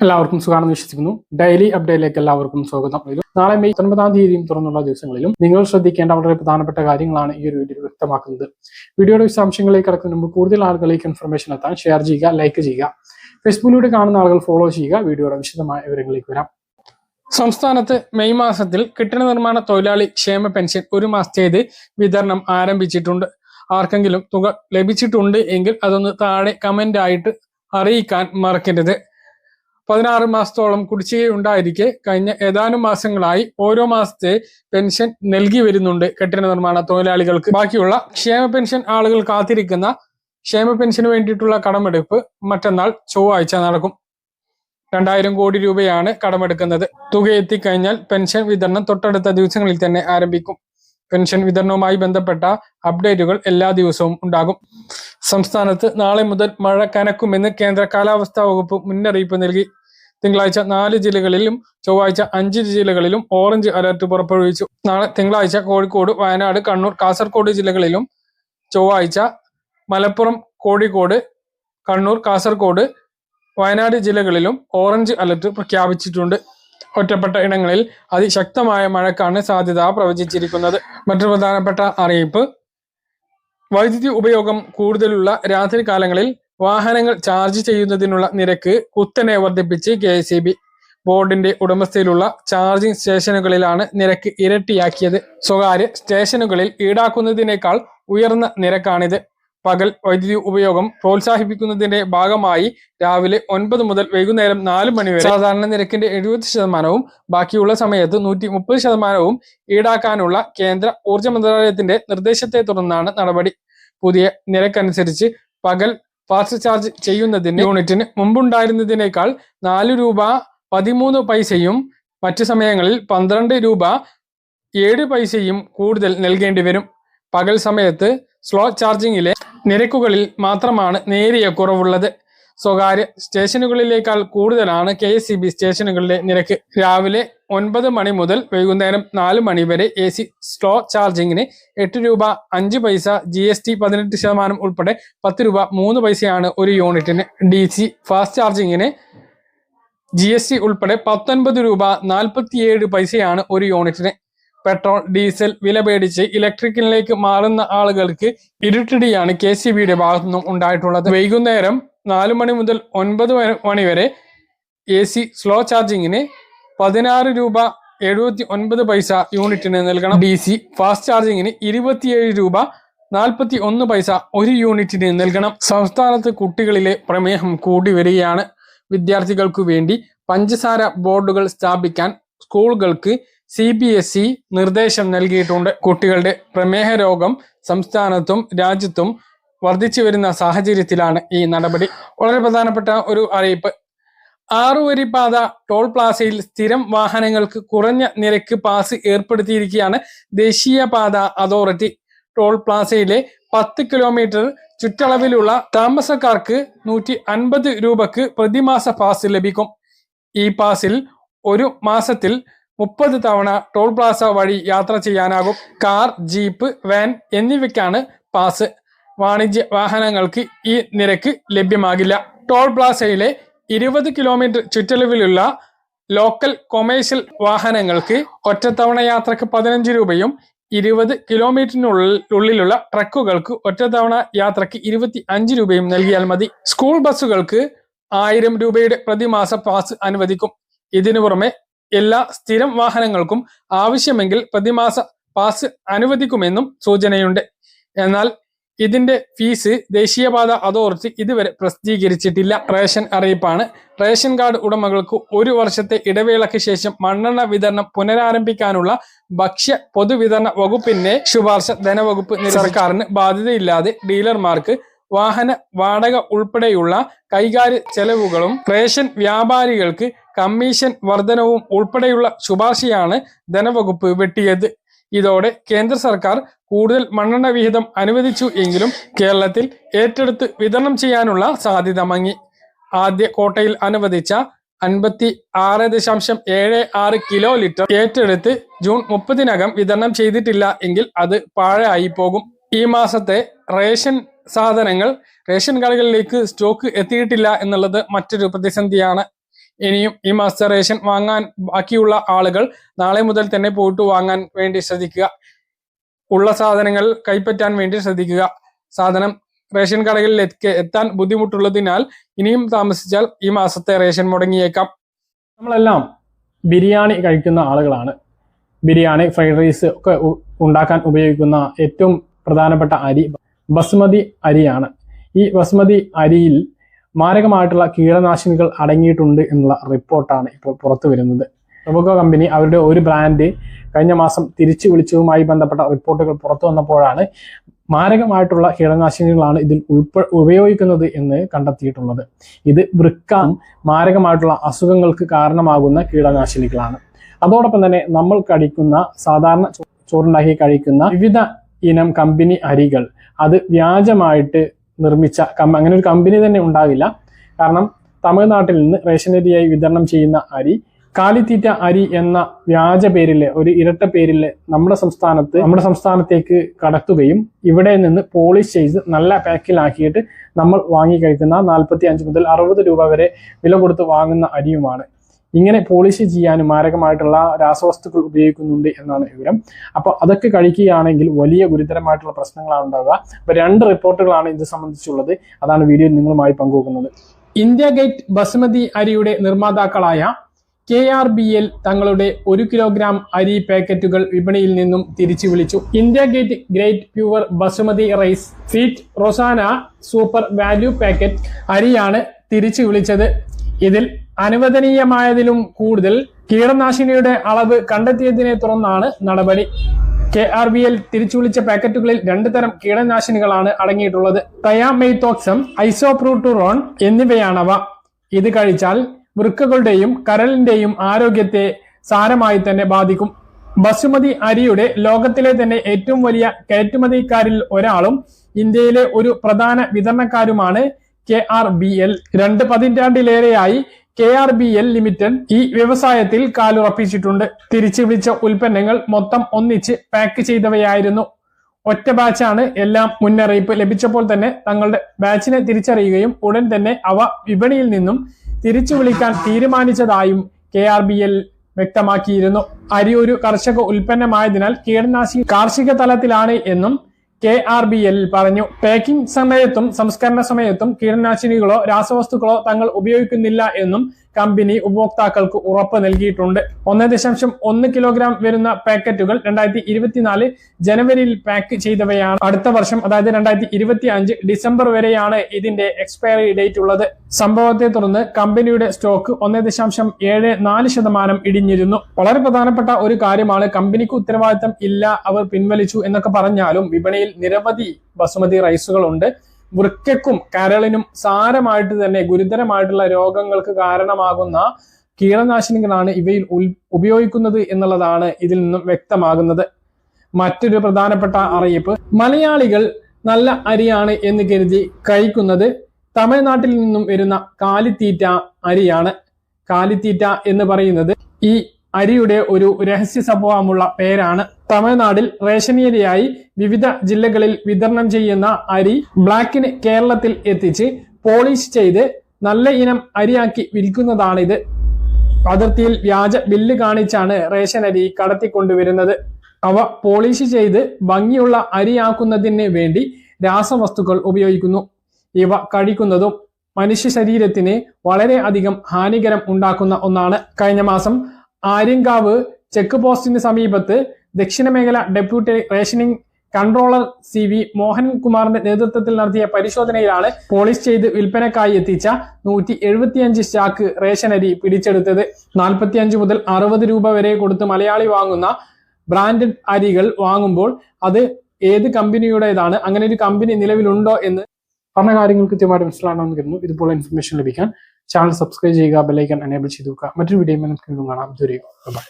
എല്ലാവർക്കും സുഖമാണെന്ന് വിശ്വസിക്കുന്നു. ഡെയിലി അപ്ഡേറ്റിലേക്ക് എല്ലാവർക്കും സ്വാഗതം. നാളെ മെയ് ഒൻപതാം തീയതിയും തുറന്നുള്ള ദിവസങ്ങളിലും നിങ്ങൾ ശ്രദ്ധിക്കേണ്ട വളരെ പ്രധാനപ്പെട്ട കാര്യങ്ങളാണ് ഈ ഒരു വീഡിയോ വ്യക്തമാക്കുന്നത്. വീഡിയോയുടെ വിശദാംശങ്ങളിലേക്ക് കടക്കുന്ന മുമ്പ് കൂടുതൽ ആളുകളിലേക്ക് ഇൻഫർമേഷൻ എത്താൻ ഷെയർ ചെയ്യുക ലൈക്ക് ചെയ്യുക. ഫേസ്ബുക്കിലൂടെ കാണുന്ന ആളുകൾ ഫോളോ ചെയ്യുക. വീഡിയോയുടെ വിശദമായ വിവരങ്ങളിലേക്ക് വരാം. സംസ്ഥാനത്ത് മെയ് മാസത്തിൽ കെട്ടിട നിർമ്മാണ തൊഴിലാളി ക്ഷേമ പെൻഷൻ ഒരു മാസത്തേത് വിതരണം ആരംഭിച്ചിട്ടുണ്ട്. ആർക്കെങ്കിലും തുക ലഭിച്ചിട്ടുണ്ട് എങ്കിൽ അതൊന്ന് താഴെ കമന്റ് ആയിട്ട് അറിയിക്കാൻ മറക്കരുത്. പതിനാറ് മാസത്തോളം കുടിശ്ശികയുണ്ടായിരിക്കെ കഴിഞ്ഞ ഏതാനും മാസങ്ങളായി ഓരോ മാസത്തെ പെൻഷൻ നൽകി വരുന്നുണ്ട് കെട്ടിട നിർമ്മാണ തൊഴിലാളികൾക്ക്. ബാക്കിയുള്ള ക്ഷേമ പെൻഷൻ ആളുകൾ കാത്തിരിക്കുന്ന ക്ഷേമ പെൻഷന് വേണ്ടിയിട്ടുള്ള കടമെടുപ്പ് മറ്റന്നാൾ ചൊവ്വാഴ്ച നടക്കും. രണ്ടായിരം കോടി രൂപയാണ് കടമെടുക്കുന്നത്. തുക എത്തിക്കഴിഞ്ഞാൽ പെൻഷൻ വിതരണം തൊട്ടടുത്ത ദിവസങ്ങളിൽ തന്നെ ആരംഭിക്കും. പെൻഷൻ വിതരണവുമായി ബന്ധപ്പെട്ട അപ്ഡേറ്റുകൾ എല്ലാ ദിവസവും ഉണ്ടാകും. സംസ്ഥാനത്ത് നാളെ മുതൽ മഴ കനക്കുമെന്ന് കേന്ദ്ര കാലാവസ്ഥാ വകുപ്പ് മുന്നറിയിപ്പ് നൽകി. തിങ്കളാഴ്ച നാല് ജില്ലകളിലും ചൊവ്വാഴ്ച അഞ്ച് ജില്ലകളിലും ഓറഞ്ച് അലർട്ട് പുറപ്പെടുവിച്ചു. നാളെ തിങ്കളാഴ്ച കോഴിക്കോട് വയനാട് കണ്ണൂർ കാസർഗോഡ് ജില്ലകളിലും ചൊവ്വാഴ്ച മലപ്പുറം കോഴിക്കോട് കണ്ണൂർ കാസർഗോഡ് വയനാട് ജില്ലകളിലും ഓറഞ്ച് അലർട്ട് പ്രഖ്യാപിച്ചിട്ടുണ്ട്. ഒറ്റപ്പെട്ട ഇടങ്ങളിൽ അതിശക്തമായ മഴക്കാണ് സാധ്യത പ്രവചിച്ചിരിക്കുന്നത്. മറ്റൊരു പ്രധാനപ്പെട്ട അറിയിപ്പ് വൈദ്യുതി ഉപയോഗം കൂടുതലുള്ള രാത്രി കാലങ്ങളിൽ വാഹനങ്ങൾ ചാർജ് ചെയ്യുന്നതിനുള്ള നിരക്ക് കുത്തനെ വർദ്ധിപ്പിച്ച് കെ എസ് ബോർഡിന്റെ ഉടമസ്ഥയിലുള്ള ചാർജിംഗ് സ്റ്റേഷനുകളിലാണ് നിരക്ക് ഇരട്ടിയാക്കിയത്. സ്വകാര്യ സ്റ്റേഷനുകളിൽ ഈടാക്കുന്നതിനേക്കാൾ ഉയർന്ന നിരക്കാണിത്. പകൽ വൈദ്യുതി ഉപയോഗം പ്രോത്സാഹിപ്പിക്കുന്നതിന്റെ ഭാഗമായി രാവിലെ ഒൻപത് മുതൽ വൈകുന്നേരം നാല് മണി വരെ സാധാരണ നിരക്കിന്റെ എഴുപത് ശതമാനവും ബാക്കിയുള്ള സമയത്ത് നൂറ്റി മുപ്പത് ശതമാനവും ഈടാക്കാനുള്ള കേന്ദ്ര ഊർജ മന്ത്രാലയത്തിന്റെ നിർദ്ദേശത്തെ തുടർന്നാണ് നടപടി. പുതിയ നിരക്കനുസരിച്ച് പകൽ ഫാസ്റ്റ് ചാർജ് ചെയ്യുന്നതിന് യൂണിറ്റിന് മുമ്പുണ്ടായിരുന്നതിനേക്കാൾ നാല് രൂപ പതിമൂന്ന് പൈസയും മറ്റു സമയങ്ങളിൽ പന്ത്രണ്ട് രൂപ ഏഴ് പൈസയും കൂടുതൽ നൽകേണ്ടി വരും. പകൽ സമയത്ത് സ്ലോ ചാർജിങ്ങിലെ നിരക്കുകളിൽ മാത്രമാണ് നേരിയ കുറവുള്ളത്. സ്വകാര്യ സ്റ്റേഷനുകളിലേക്കാൾ കൂടുതലാണ് കെ സ്റ്റേഷനുകളിലെ നിരക്ക്. രാവിലെ ഒൻപത് മണി മുതൽ വൈകുന്നേരം നാല് മണി വരെ എ സി സ്ലോ ചാർജിങ്ങിന് എട്ട് രൂപ അഞ്ച് പൈസ ജി എസ് ടി പതിനെട്ട് ശതമാനം ഉൾപ്പെടെ പത്ത് രൂപ മൂന്ന് പൈസയാണ് ഒരു യൂണിറ്റിന് ഡി സി ഫാസ്റ്റ് ചാർജിങ്ങിന് ജി എസ് ടി ഉൾപ്പെടെ പത്തൊൻപത് രൂപ നാൽപ്പത്തിയേഴ് പൈസയാണ് ഒരു യൂണിറ്റിന്. പെട്രോൾ ഡീസൽ വില പേടിച്ച് ഇലക്ട്രിക്കലിലേക്ക് മാറുന്ന ആളുകൾക്ക് ഇരുട്ടിടിയാണ് കെ സി ബിയുടെ ഭാഗത്തു നിന്നും ഉണ്ടായിട്ടുള്ളത്. വൈകുന്നേരം നാല് മണി മുതൽ ഒൻപത് മണി വരെ എ സി സ്ലോ ചാർജിങ്ങിന് പതിനാറ് രൂപ എഴുപത്തി ഒൻപത് പൈസ യൂണിറ്റിന് നൽകണം. ഡി സി ഫാസ്റ്റ് ചാർജിങ്ങിന് ഇരുപത്തിയേഴ് രൂപ നാൽപ്പത്തി ഒന്ന് പൈസ ഒരു യൂണിറ്റിന് നൽകണം. സംസ്ഥാനത്ത് കുട്ടികളിലെ പ്രമേഹം കൂടി വരികയാണ്. വിദ്യാർത്ഥികൾക്കു വേണ്ടി പഞ്ചസാര ബോർഡുകൾ സ്ഥാപിക്കാൻ സ്കൂളുകൾക്ക് സി ബി എസ് ഇ നിർദ്ദേശം നൽകിയിട്ടുണ്ട്. കുട്ടികളുടെ പ്രമേഹ രോഗം സംസ്ഥാനത്തും രാജ്യത്തും വർദ്ധിച്ചു വരുന്ന സാഹചര്യത്തിലാണ് ഈ നടപടി. വളരെ പ്രധാനപ്പെട്ട ഒരു അറിയിപ്പ്. ആറുവരി പാത ടോൾ പ്ലാസയിൽ സ്ഥിരം വാഹനങ്ങൾക്ക് കുറഞ്ഞ നിരക്ക് പാസ് ഏർപ്പെടുത്തിയിരിക്കുകയാണ് ദേശീയപാത അതോറിറ്റി. ടോൾ പ്ലാസയിലെ പത്ത് കിലോമീറ്റർ ചുറ്റളവിലുള്ള താമസക്കാർക്ക് നൂറ്റി അൻപത് രൂപക്ക് പ്രതിമാസ പാസ് ലഭിക്കും. ഈ പാസിൽ ഒരു മാസത്തിൽ മുപ്പത് തവണ ടോൾ പ്ലാസ വഴി യാത്ര ചെയ്യാനാകും. കാർ ജീപ്പ് വാൻ എന്നിവയ്ക്കാണ് പാസ്. വാണിജ്യ വാഹനങ്ങൾക്ക് ഈ നിരക്ക് ലഭ്യമാകില്ല. ടോൾ പ്ലാസയിലെ ഇരുപത് കിലോമീറ്റർ ചുറ്റളവിലുള്ള ലോക്കൽ കൊമേഴ്ഷ്യൽ വാഹനങ്ങൾക്ക് ഒറ്റത്തവണ യാത്രയ്ക്ക് പതിനഞ്ച് രൂപയും ഇരുപത് കിലോമീറ്ററിനുള്ളിൽ ഉള്ളിലുള്ള ട്രക്കുകൾക്ക് ഒറ്റത്തവണ യാത്രയ്ക്ക് ഇരുപത്തി അഞ്ച് രൂപയും നൽകിയാൽ മതി. സ്കൂൾ ബസ്സുകൾക്ക് ആയിരം രൂപയുടെ പ്രതിമാസ പാസ് അനുവദിക്കും. ഇതിനു പുറമെ എല്ലാ സ്ഥിരം വാഹനങ്ങൾക്കും ആവശ്യമെങ്കിൽ പ്രതിമാസ പാസ് അനുവദിക്കുമെന്നും സൂചനയുണ്ട്. എന്നാൽ ഇതിന്റെ ഫീസ് ദേശീയപാത അതോറിറ്റി ഇതുവരെ പ്രസിദ്ധീകരിച്ചിട്ടില്ല. റേഷൻ അറിയിപ്പാണ്. റേഷൻ കാർഡ് ഉടമകൾക്ക് ഒരു വർഷത്തെ ഇടവേളയ്ക്ക് ശേഷം മണ്ണെണ്ണ വിതരണം പുനരാരംഭിക്കാനുള്ള ഭക്ഷ്യ പൊതുവിതരണ വകുപ്പിന്റെ ശുപാർശ ധനവകുപ്പ് സർക്കാരിന് ബാധ്യതയില്ലാതെ ഡീലർമാർക്ക് വാഹന വാടക ഉൾപ്പെടെയുള്ള കൈകാര്യ ചെലവുകളും റേഷൻ വ്യാപാരികൾക്ക് കമ്മീഷൻ വർധനവും ഉൾപ്പെടെയുള്ള ശുപാർശയാണ് ധനവകുപ്പ് വെട്ടിയത്. ഇതോടെ കേന്ദ്ര സർക്കാർ കൂടുതൽ മണ്ണെണ്ണ വിഹിതം അനുവദിച്ചു എങ്കിലും കേരളത്തിൽ ഏറ്റെടുത്ത് വിതരണം ചെയ്യാനുള്ള സാധ്യത മങ്ങി. ആദ്യ കോട്ടയിൽ അനുവദിച്ച അൻപത്തി ആറ് ദശാംശം ഏഴ് ആറ് കിലോ ലിറ്റർ ഏറ്റെടുത്ത് ജൂൺ മുപ്പതിനകം വിതരണം ചെയ്തിട്ടില്ല എങ്കിൽ അത് പാഴായി പോകും. ഈ മാസത്തെ റേഷൻ സാധനങ്ങൾ റേഷൻ കടകളിലേക്ക് സ്റ്റോക്ക് എത്തിയിട്ടില്ല എന്നുള്ളത് മറ്റൊരു പ്രതിസന്ധിയാണ്. ഇനിയും ഈ മാസ്റ്റർ റേഷൻ വാങ്ങാൻ ബാക്കിയുള്ള ആളുകൾ നാളെ മുതൽ തന്നെ പോയിട്ട് വാങ്ങാൻ വേണ്ടി ശ്രദ്ധിക്കുക. ഉള്ള സാധനങ്ങൾ കൈപ്പറ്റാൻ വേണ്ടി ശ്രദ്ധിക്കുക. സാധനം റേഷൻ കടകളിൽ എത്തി- എത്താൻ ബുദ്ധിമുട്ടുള്ളതിനാൽ ഇനിയും താമസിച്ചാൽ ഈ മാസത്തെ റേഷൻ മുടങ്ങിയേക്കാം. നമ്മളെല്ലാം ബിരിയാണി കഴിക്കുന്ന ആളുകളാണ്. ബിരിയാണി ഫ്രൈഡ് റൈസ് ഒക്കെ ഉണ്ടാക്കാൻ ഉപയോഗിക്കുന്ന ഏറ്റവും പ്രധാനപ്പെട്ട അരി ബസ്മതി അരിയാണ്. ഈ ബസ്മതി അരിയിൽ മാരകമായിട്ടുള്ള കീടനാശിനികൾ അടങ്ങിയിട്ടുണ്ട് എന്നുള്ള റിപ്പോർട്ടാണ് ഇപ്പോൾ പുറത്തു വരുന്നത്. റൊബോക്കോ കമ്പനി അവരുടെ ഒരു ബ്രാൻഡ് കഴിഞ്ഞ മാസം തിരിച്ചു വിളിച്ചതുമായി ബന്ധപ്പെട്ട റിപ്പോർട്ടുകൾ പുറത്തു വന്നപ്പോഴാണ് മാരകമായിട്ടുള്ള കീടനാശിനികളാണ് ഇതിൽ ഉൾപ്പെ ഉപയോഗിക്കുന്നത് എന്ന് കണ്ടെത്തിയിട്ടുള്ളത്. ഇത് വൃക്ക മാരകമായിട്ടുള്ള അസുഖങ്ങൾക്ക് കാരണമാകുന്ന കീടനാശിനികളാണ്. അതോടൊപ്പം തന്നെ നമ്മൾ കഴിക്കുന്ന സാധാരണ ചോറുണ്ടാക്കി കഴിക്കുന്ന വിവിധ ഇനം കമ്പനി അരികൾ അത് വ്യാജമായിട്ട് നിർമ്മിച്ച കമ്പ അങ്ങനെ ഒരു കമ്പനി തന്നെ ഉണ്ടാകില്ല കാരണം തമിഴ്നാട്ടിൽ നിന്ന് റേഷനരിയായി വിതരണം ചെയ്യുന്ന അരി കാലിത്തീറ്റ അരി എന്ന വ്യാജ പേരിൽ ഒരു ഇരട്ട പേരിൽ നമ്മുടെ സംസ്ഥാനത്ത് നമ്മുടെ സംസ്ഥാനത്തേക്ക് കടത്തുകയും ഇവിടെ നിന്ന് പോളിഷ് ചെയ്ത് നല്ല പാക്കിലാക്കിയിട്ട് നമ്മൾ വാങ്ങി കഴിക്കുന്ന നാൽപ്പത്തി അഞ്ച് മുതൽ അറുപത് രൂപ വരെ വില കൊടുത്ത് വാങ്ങുന്ന അരിയുമാണ്. ഇങ്ങനെ പോളിഷ് ചെയ്യാനും മാരകമായിട്ടുള്ള രാസവസ്തുക്കൾ ഉപയോഗിക്കുന്നുണ്ട് എന്നാണ് വിവരം. അപ്പോൾ അതൊക്കെ കഴിക്കുകയാണെങ്കിൽ വലിയ ഗുരുതരമായിട്ടുള്ള പ്രശ്നങ്ങളാണ് ഉണ്ടാവുക. അപ്പൊ രണ്ട് റിപ്പോർട്ടുകളാണ് ഇത് സംബന്ധിച്ചുള്ളത്. അതാണ് വീഡിയോയിൽ നിങ്ങളുമായി പങ്കുവെക്കുന്നത്. ഇന്ത്യ ഗേറ്റ് ബസുമതി അരിയുടെ നിർമ്മാതാക്കളായ കെ ആർ ബി എൽ തങ്ങളുടെ ഒരു കിലോഗ്രാം അരി പാക്കറ്റുകൾ വിപണിയിൽ നിന്നും തിരിച്ചു വിളിച്ചു. India gate great pure basmati rice feast Rozana super value packet അരിയാണ് തിരിച്ചു വിളിച്ചത്. ഇതിൽ അനുവദനീയമായതിലും കൂടുതൽ കീടനാശിനിയുടെ അളവ് കണ്ടെത്തിയതിനെ തുടർന്നാണ് നടപടി. കെ ആർ ബി എൽ തിരിച്ചുവിളിച്ച പാക്കറ്റുകളിൽ രണ്ടു തരം കീടനാശിനികളാണ് അടങ്ങിയിട്ടുള്ളത്. തയാമെയ്തോക്സം ഐസോപ്രൂട്ടുറോൺ എന്നിവയാണവ. ഇത് കഴിച്ചാൽ വൃക്കകളുടെയും കരളിന്റെയും ആരോഗ്യത്തെ സാരമായി തന്നെ ബാധിക്കും. ബസുമതി അരിയുടെ ലോകത്തിലെ തന്നെ ഏറ്റവും വലിയ കയറ്റുമതിക്കാരിൽ ഒരാളും ഇന്ത്യയിലെ ഒരു പ്രധാന വിതരണക്കാരുമാണ് കെ ആർ ബി എൽ. രണ്ട് പതിറ്റാണ്ടിലേറെയായി K R B L limited ഈ വ്യവസായത്തിൽ കാലുറപ്പിച്ചിട്ടുണ്ട്. തിരിച്ചു വിളിച്ച ഉൽപ്പന്നങ്ങൾ മൊത്തം ഒന്നിച്ച് പാക്ക് ചെയ്തവയായിരുന്നു. ഒറ്റ ബാച്ചാണ് എല്ലാം മുന്നറിയിപ്പ് ലഭിച്ചപ്പോൾ തന്നെ തങ്ങളുടെ ബാച്ചിനെ തിരിച്ചറിയുകയും ഉടൻ തന്നെ അവ വിപണിയിൽ നിന്നും തിരിച്ചു വിളിക്കാൻ തീരുമാനിച്ചതായും കെ ആർ ബി എൽ വ്യക്തമാക്കിയിരുന്നു. അരി ഒരു കർഷക ഉൽപ്പന്നമായതിനാൽ കീടനാശിനി കാർഷിക തലത്തിലാണ് എന്നും കെ ആർ ബി എല്ലിൽ പറഞ്ഞു പാക്കിംഗ് സമയത്തും സംസ്കരണ സമയത്തും കീടനാശിനികളോ രാസവസ്തുക്കളോ തങ്ങൾ ഉപയോഗിക്കുന്നില്ല എന്നും കമ്പനി ഉപഭോക്താക്കൾക്ക് ഉറപ്പ് നൽകിയിട്ടുണ്ട്. ഒന്ന് ദശാംശം ഒന്ന് കിലോഗ്രാം വരുന്ന പാക്കറ്റുകൾ രണ്ടായിരത്തി ഇരുപത്തിനാല് ജനുവരിയിൽ പാക്ക് ചെയ്തവയാണ് അടുത്ത വർഷം അതായത് രണ്ടായിരത്തി ഇരുപത്തി അഞ്ച് ഡിസംബർ വരെയാണ് ഇതിന്റെ എക്സ്പയറി ഡേറ്റ് ഉള്ളത്. സംഭവത്തെ തുടർന്ന് കമ്പനിയുടെ സ്റ്റോക്ക് ഒന്ന് ദശാംശം ഏഴ് നാല് ശതമാനം ഇടിഞ്ഞിരുന്നു. വളരെ പ്രധാനപ്പെട്ട ഒരു കാര്യമാണ് കമ്പനിക്ക് ഉത്തരവാദിത്തം ഇല്ല അവർ പിൻവലിച്ചു എന്നൊക്കെ പറഞ്ഞാലും വിപണിയിൽ നിരവധി ബസുമതി റൈസുകളുണ്ട്. വൃക്കയ്ക്കും കരളിനും സാരമായിട്ട് തന്നെ ഗുരുതരമായിട്ടുള്ള രോഗങ്ങൾക്ക് കാരണമാകുന്ന കീടനാശിനികളാണ് ഇവയിൽ ഉപയോഗിക്കുന്നത് എന്നുള്ളതാണ് ഇതിൽ നിന്നും വ്യക്തമാകുന്നത്. മറ്റൊരു പ്രധാനപ്പെട്ട അറിയിപ്പ് മലയാളികൾ നല്ല അരിയാണ് എന്ന് കരുതി കഴിക്കുന്നത് തമിഴ്നാട്ടിൽ നിന്നും വരുന്ന കാലിത്തീറ്റ അരിയാണ്. കാലിത്തീറ്റ എന്ന് പറയുന്നത് ഈ അരിയുടെ ഒരു രഹസ്യ സ്വഭാവമുള്ള പേരാണ്. തമിഴ്നാട്ടിൽ റേഷനേരിയായി വിവിധ ജില്ലകളിൽ വിതരണം ചെയ്യുന്ന അരി ബ്ലാക്കിന് കേരളത്തിൽ എത്തിച്ച് പോളിഷ് ചെയ്ത് നല്ല ഇനം അരിയാക്കി വിൽക്കുന്നതാണിത്. അതിർത്തിയിൽ വ്യാജ ബില്ല് കാണിച്ചാണ് റേഷൻ അരി കടത്തിക്കൊണ്ടുവരുന്നത്. അവ പോളിഷ് ചെയ്ത് ഭംഗിയുള്ള അരിയാക്കുന്നതിന് വേണ്ടി രാസവസ്തുക്കൾ ഉപയോഗിക്കുന്നു. ഇവ കഴിക്കുന്നതും മനുഷ്യ ശരീരത്തിന് വളരെയധികം ഹാനികരം ഉണ്ടാക്കുന്ന ഒന്നാണ്. കഴിഞ്ഞ മാസം ആര്യങ്കാവ് ചെക്ക് പോസ്റ്റിന് സമീപത്ത് ദക്ഷിണ മേഖല deputy rationing controller C V മോഹൻകുമാറിന്റെ നേതൃത്വത്തിൽ നടത്തിയ പരിശോധനയിലാണ് പോളിഷ് ചെയ്ത് വിൽപ്പനക്കായി എത്തിച്ച നൂറ്റി എഴുപത്തിയഞ്ച് റേഷൻ അരി പിടിച്ചെടുത്തത്. നാൽപ്പത്തിയഞ്ച് മുതൽ അറുപത് രൂപ വരെ കൊടുത്ത് മലയാളി വാങ്ങുന്ന ബ്രാൻഡഡ് അരികൾ വാങ്ങുമ്പോൾ അത് ഏത് കമ്പനിയുടേതാണ് അങ്ങനെ ഒരു കമ്പനി നിലവിലുണ്ടോ എന്ന് പറഞ്ഞ കാര്യങ്ങൾ കൃത്യമായിട്ട് മനസ്സിലാണെന്ന് കരുതുന്നു. ഇതുപോലെ ഇൻഫർമേഷൻ ലഭിക്കാൻ ചാനൽ സബ്സ്ക്രൈബ് ചെയ്യുക ബെല്ലൈക്കൻ എനേബിൾ ചെയ്തു വെക്കുക മറ്റൊരു വീഡിയോ നമുക്ക് കാണാം. ദൂരേക്കും ബൈ